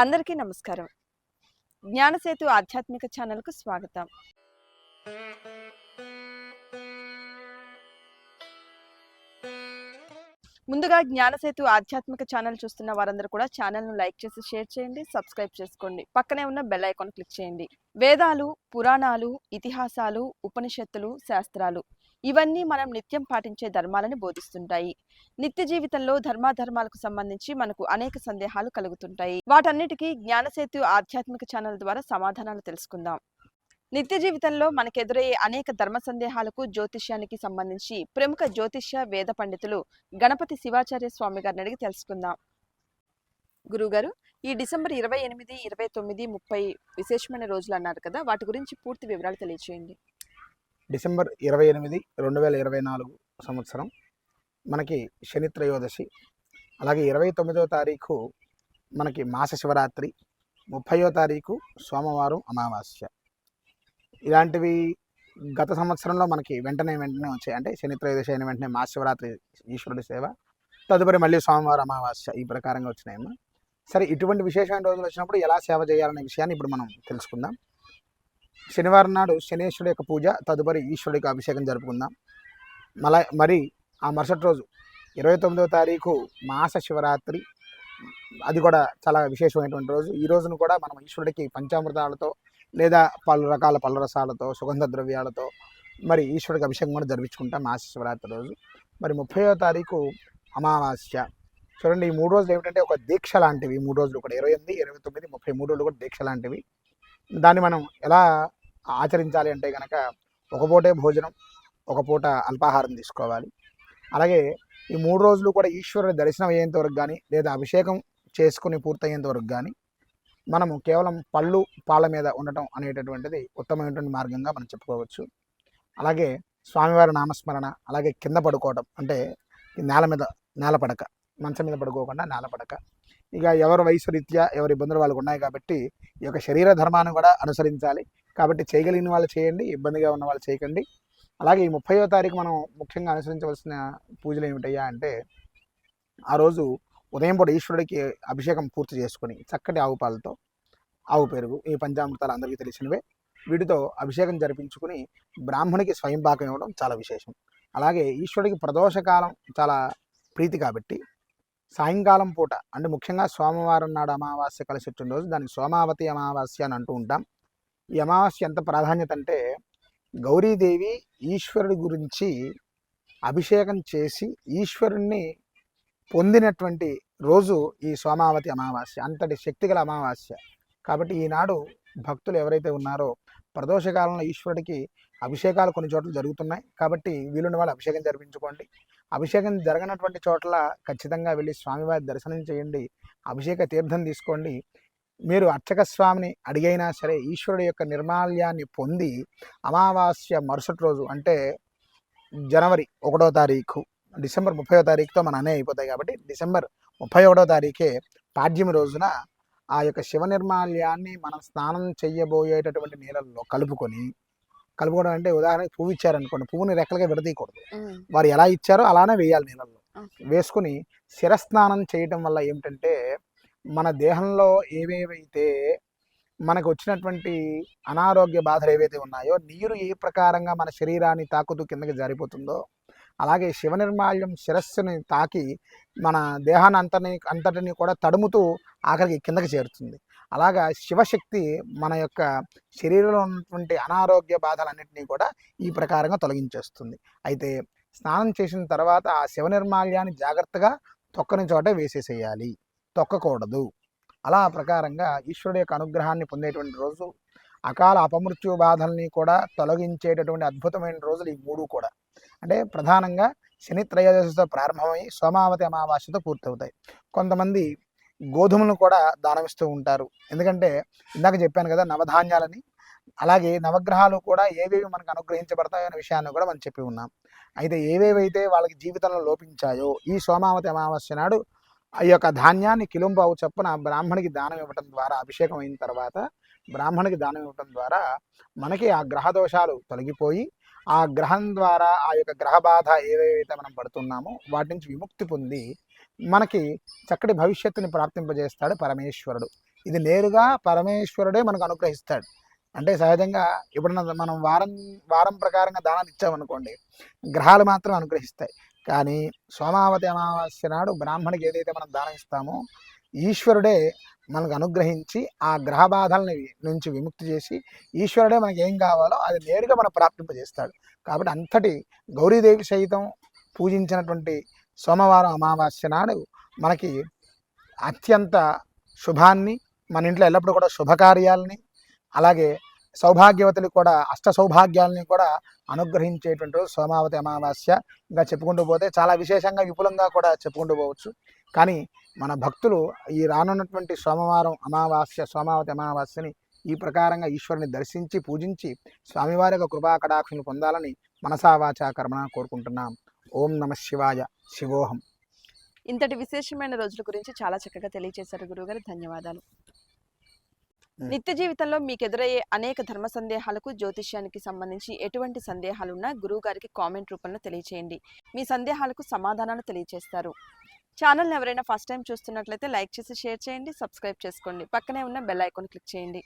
అందరికీ నమస్కారం. జ్ఞానసేతు ఆధ్యాత్మిక ఛానల్కు స్వాగతం. ముందుగా జ్ఞానసేతు ఆధ్యాత్మిక ఛానల్ చూస్తున్న వారందరూ కూడా ఛానల్ను లైక్ చేసి షేర్ చేయండి సబ్స్క్రైబ్ చేసుకోండి. పక్కనే ఉన్న బెల్ ఐకాన్ క్లిక్ చేయండి. వేదాలు పురాణాలు ఇతిహాసాలు ఉపనిషత్తులు శాస్త్రాలు ఇవన్నీ మనం నిత్యం పాటించే ధర్మాలను బోధిస్తుంటాయి. నిత్య జీవితంలో ధర్మాధర్మాలకు సంబంధించి మనకు అనేక సందేహాలు కలుగుతుంటాయి. వాటన్నిటికీ జ్ఞానసేతు ఆధ్యాత్మిక ఛానల్ ద్వారా సమాధానాలు తెలుసుకుందాం. నిత్య జీవితంలో మనకు ఎదురయ్యే అనేక ధర్మ సందేహాలకు జ్యోతిష్యానికి సంబంధించి ప్రముఖ జ్యోతిష్య వేద పండితులు గణపతి శివాచార్య స్వామి గారిని అడిగి తెలుసుకుందాం. గురుగారు ఈ డిసెంబర్ ఇరవై ఎనిమిది ఇరవై తొమ్మిది ముప్పై విశేషమైన రోజులు అన్నారు కదా వాటి గురించి పూర్తి వివరాలు తెలియచేయండి. డిసెంబర్ ఇరవై ఎనిమిది రెండు వేల ఇరవై నాలుగు సంవత్సరం. మనకి శని త్రయోదశి. అలాగే ఇరవై తొమ్మిదో తారీఖు మనకి మాస శివరాత్రి. ముప్పయో తారీఖు సోమవారం అమావాస్య. ఇలాంటివి గత సంవత్సరంలో మనకి వెంటనే వెంటనే వచ్చాయి. అంటే శని త్రయోదశి అయిన వెంటనే మాస శివరాత్రి ఈశ్వరుడి సేవ. తదుపరి మళ్ళీ సోమవారం అమావాస్య ఈ ప్రకారంగా వచ్చినాయమ్మా సరే ఇటువంటి విశేషమైన రోజులు వచ్చినప్పుడు ఎలా సేవ చేయాలనే విషయాన్ని ఇప్పుడు మనం తెలుసుకుందాం. శనివారం నాడు శనేశ్వరుడు యొక్క పూజ తదుపరి ఈశ్వరుడికి అభిషేకం జరుపుకుందాం. మళ్ళా మరి ఆ మరుసటి రోజు ఇరవై తొమ్మిదవ తారీఖు మాస శివరాత్రి. అది కూడా చాలా విశేషమైనటువంటి రోజు. ఈ రోజును కూడా మనం ఈశ్వరుడికి పంచామృతాలతో లేదా పలు రకాల పళ్ళ సుగంధ ద్రవ్యాలతో మరి ఈశ్వరుడికి అభిషేకం కూడా జరిపించుకుంటాం మాస శివరాత్రి రోజు. మరి ముప్పైవ తారీఖు అమావాస్య. చూడండి ఈ మూడు రోజులు ఏమిటంటే ఒక దీక్ష లాంటివి. మూడు రోజులు కూడా ఇరవై ఎనిమిది ఇరవై తొమ్మిది ముప్పై మూడు రోజులు కూడా దీక్ష లాంటివి. దాన్ని మనం ఎలా ఆచరించాలి అంటే కనుక ఒక పూటే భోజనం ఒక పూట అల్పాహారం తీసుకోవాలి. అలాగే ఈ మూడు రోజులు కూడా ఈశ్వరుని దర్శనం అయ్యేంత వరకు కానీ లేదా అభిషేకం చేసుకుని పూర్తయ్యేంత వరకు కానీ మనము కేవలం పళ్ళు పాల మీద ఉండటం అనేటటువంటిది ఉత్తమమైనటువంటి మార్గంగా మనం చెప్పుకోవచ్చు. అలాగే స్వామివారి నామస్మరణ అలాగే కింద పడుకోవటం అంటే ఈ నేల మీద నేల పడక మంచం మీద పడుకోకుండా నేల పడక. ఇక ఎవరి వయసు రీత్యా ఎవరి ఇబ్బందులు వాళ్ళకు ఉన్నాయి కాబట్టి ఈ యొక్క శరీర ధర్మాన్ని కూడా అనుసరించాలి. కాబట్టి చేయగలిగిన వాళ్ళు చేయండి ఇబ్బందిగా ఉన్న వాళ్ళు చేయకండి. అలాగే ఈ ముప్పయో తారీఖు మనం ముఖ్యంగా అనుసరించవలసిన పూజలు ఏమిటయ్యా అంటే ఆ రోజు ఉదయం పూట ఈశ్వరుడికి అభిషేకం పూర్తి చేసుకొని చక్కటి ఆవు పాలతో ఆవు పెరుగు ఈ పంచామృతాలు అందరికీ తెలిసినవే. వీటితో అభిషేకం జరిపించుకుని బ్రాహ్మణికి స్వయంపాకం ఇవ్వడం చాలా విశేషం. అలాగే ఈశ్వరుడికి ప్రదోషకాలం చాలా ప్రీతి కాబట్టి సాయంకాలం పూట అంటే ముఖ్యంగా సోమవారం నాడు అమావాస్య కలిసి వచ్చిన రోజు దానికి సోమావతి అమావాస్య అని అంటూ ఉంటాం. ఈ అమావాస్య ఎంత ప్రాధాన్యత అంటే గౌరీదేవి ఈశ్వరుడి గురించి అభిషేకం చేసి ఈశ్వరుణ్ణి పొందినటువంటి రోజు ఈ సోమావతి అమావాస్య. అంతటి శక్తిగల అమావాస్య. కాబట్టి ఈనాడు భక్తులు ఎవరైతే ఉన్నారో ప్రదోషకాలంలో ఈశ్వరుడికి అభిషేకాలు కొన్ని చోట్ల జరుగుతున్నాయి. కాబట్టి వీలున్న వాళ్ళు అభిషేకం జరిపించుకోండి. అభిషేకం జరగనటువంటి చోట్ల ఖచ్చితంగా వెళ్ళి స్వామివారి దర్శనం చేయండి. అభిషేక తీర్థం తీసుకోండి. మీరు అర్చక స్వామిని అడిగైనా సరే ఈశ్వరుడు యొక్క నిర్మాల్యాన్ని పొంది అమావాస్య మరుసటి రోజు అంటే జనవరి ఒకటో తారీఖు డిసెంబర్ ముప్పై తారీఖుతో మన అనే అయిపోతాయి కాబట్టి డిసెంబర్ ముప్పై ఒకటో తారీఖే పాడ్యమి రోజున ఆ యొక్క శివ నిర్మాల్యాన్ని మనం స్నానం చేయబోయేటటువంటి నీళ్ళల్లో కలుపుకొని కలుపుకోవడం అంటే ఉదాహరణకి పువ్వు ఇచ్చారనుకోండి పువ్వుని రెక్కలుగా విడదీయకూడదు. వారు ఎలా ఇచ్చారో అలానే వేయాలి నీళ్ళల్లో. వేసుకుని శిరస్నానం చేయటం వల్ల ఏమిటంటే మన దేహంలో ఏవేవైతే మనకు వచ్చినటువంటి అనారోగ్య బాధలు ఏవైతే ఉన్నాయో నీరు ఏ ప్రకారంగా మన శరీరాన్ని తాకుతూ కిందకి జారిపోతుందో అలాగే శివ నిర్మాల్యం శిరస్సుని తాకి మన దేహాన్ని అంతని అంతటిని కూడా తడుముతూ ఆఖరికి కిందకి చేరుతుంది. అలాగా శివశక్తి మన యొక్క శరీరంలో ఉన్నటువంటి అనారోగ్య బాధలన్నింటినీ కూడా ఈ ప్రకారంగా తొలగించేస్తుంది. అయితే స్నానం చేసిన తర్వాత ఆ శివ నిర్మాల్యాన్ని జాగ్రత్తగా తొక్కని చోట వేసేసేయాలి. తొక్కకూడదు. అలా ప్రకారంగా ఈశ్వరుడు యొక్క అనుగ్రహాన్ని పొందేటువంటి రోజు అకాల అపమృత్యు బాధల్ని కూడా తొలగించేటటువంటి అద్భుతమైన రోజులు ఈ మూడు కూడా. అంటే ప్రధానంగా శని త్రయోదశితో ప్రారంభమై సోమావతి అమావాస్యతో పూర్తవుతాయి. కొంతమంది గోధుమలను కూడా దానమిస్తూ ఉంటారు. ఎందుకంటే ఇందాక చెప్పాను కదా నవధాన్యాలని అలాగే నవగ్రహాలు కూడా ఏవేవి మనకు అనుగ్రహించబడతాయో అనే విషయాన్ని కూడా మనం చెప్పి ఉన్నాం. అయితే ఏవేవైతే వాళ్ళకి జీవితంలో లోపించాయో ఈ సోమావతి అమావాస్య నాడు ఆ యొక్క ధాన్యాన్ని కిలుంబావు చొప్పున బ్రాహ్మణికి దానం ఇవ్వటం ద్వారా అభిషేకం అయిన తర్వాత బ్రాహ్మణికి దానం ఇవ్వటం ద్వారా మనకి ఆ గ్రహ దోషాలు తొలగిపోయి ఆ గ్రహం ద్వారా ఆ యొక్క గ్రహ బాధ ఏవేవైతే మనం పడుతున్నామో వాటి నుంచి విముక్తి పొంది మనకి చక్కటి భవిష్యత్తుని ప్రాప్తింపజేస్తాడు పరమేశ్వరుడు. ఇది నేరుగా పరమేశ్వరుడే మనకు అనుగ్రహిస్తాడు. అంటే సహజంగా ఎప్పుడన్నా మనం వారం వారం ప్రకారంగా దానాలు ఇచ్చామనుకోండి గ్రహాలు మాత్రం అనుగ్రహిస్తాయి. కానీ సోమావతి అమావాస్య నాడు బ్రాహ్మణికి ఏదైతే మనం దానం ఇస్తామో ఈశ్వరుడే మనకు అనుగ్రహించి ఆ గ్రహ నుంచి విముక్తి చేసి ఈశ్వరుడే మనకి ఏం కావాలో అది నేరుగా మన ప్రాప్తింపజేస్తాడు. కాబట్టి అంతటి గౌరీదేవి సైతం పూజించినటువంటి సోమవారం అమావాస్య నాడు మనకి అత్యంత శుభాన్ని మన ఇంట్లో ఎల్లప్పుడూ కూడా శుభకార్యాలని అలాగే సౌభాగ్యవతులకు కూడా అష్ట సౌభాగ్యాలని కూడా అనుగ్రహించేటువంటి సోమావతి అమావాస్య ఇంకా చెప్పుకుంటూ పోతే చాలా విశేషంగా విపులంగా కూడా చెప్పుకుంటూ పోవచ్చు. కానీ మన భక్తులు ఈ రానున్నటువంటి సోమవారం అమావాస్య సోమావతి అమావాస్యని ఈ ప్రకారంగా ఈశ్వరుని దర్శించి పూజించి స్వామివారి యొక్క కృపా కటాక్షను పొందాలని మనసావాచా కర్మణ కోరుకుంటున్నాం. ఓం నమ శివాయ. శివోహం. ఇంతటి విశేషమైన రోజుల గురించి చాలా చక్కగా తెలియజేశారు గురువుగారు. ధన్యవాదాలు. నిత్య జీవితంలో మీకు ఎదురయ్యే అనేక ధర్మ సందేహాలకు జ్యోతిష్యానికి సంబంధించి ఎటువంటి సందేహాలున్నా గురువు గారికి కామెంట్ రూపంలో తెలియచేయండి. మీ సందేహాలకు సమాధానాలు తెలియజేస్తారు ఛానల్ని ఎవరైనా ఫస్ట్ టైం చూస్తున్నట్లయితే లైక్ చేసి షేర్ చేయండి సబ్స్క్రైబ్ చేసుకోండి. పక్కనే ఉన్న బెల్ ఐకాన్ క్లిక్ చేయండి.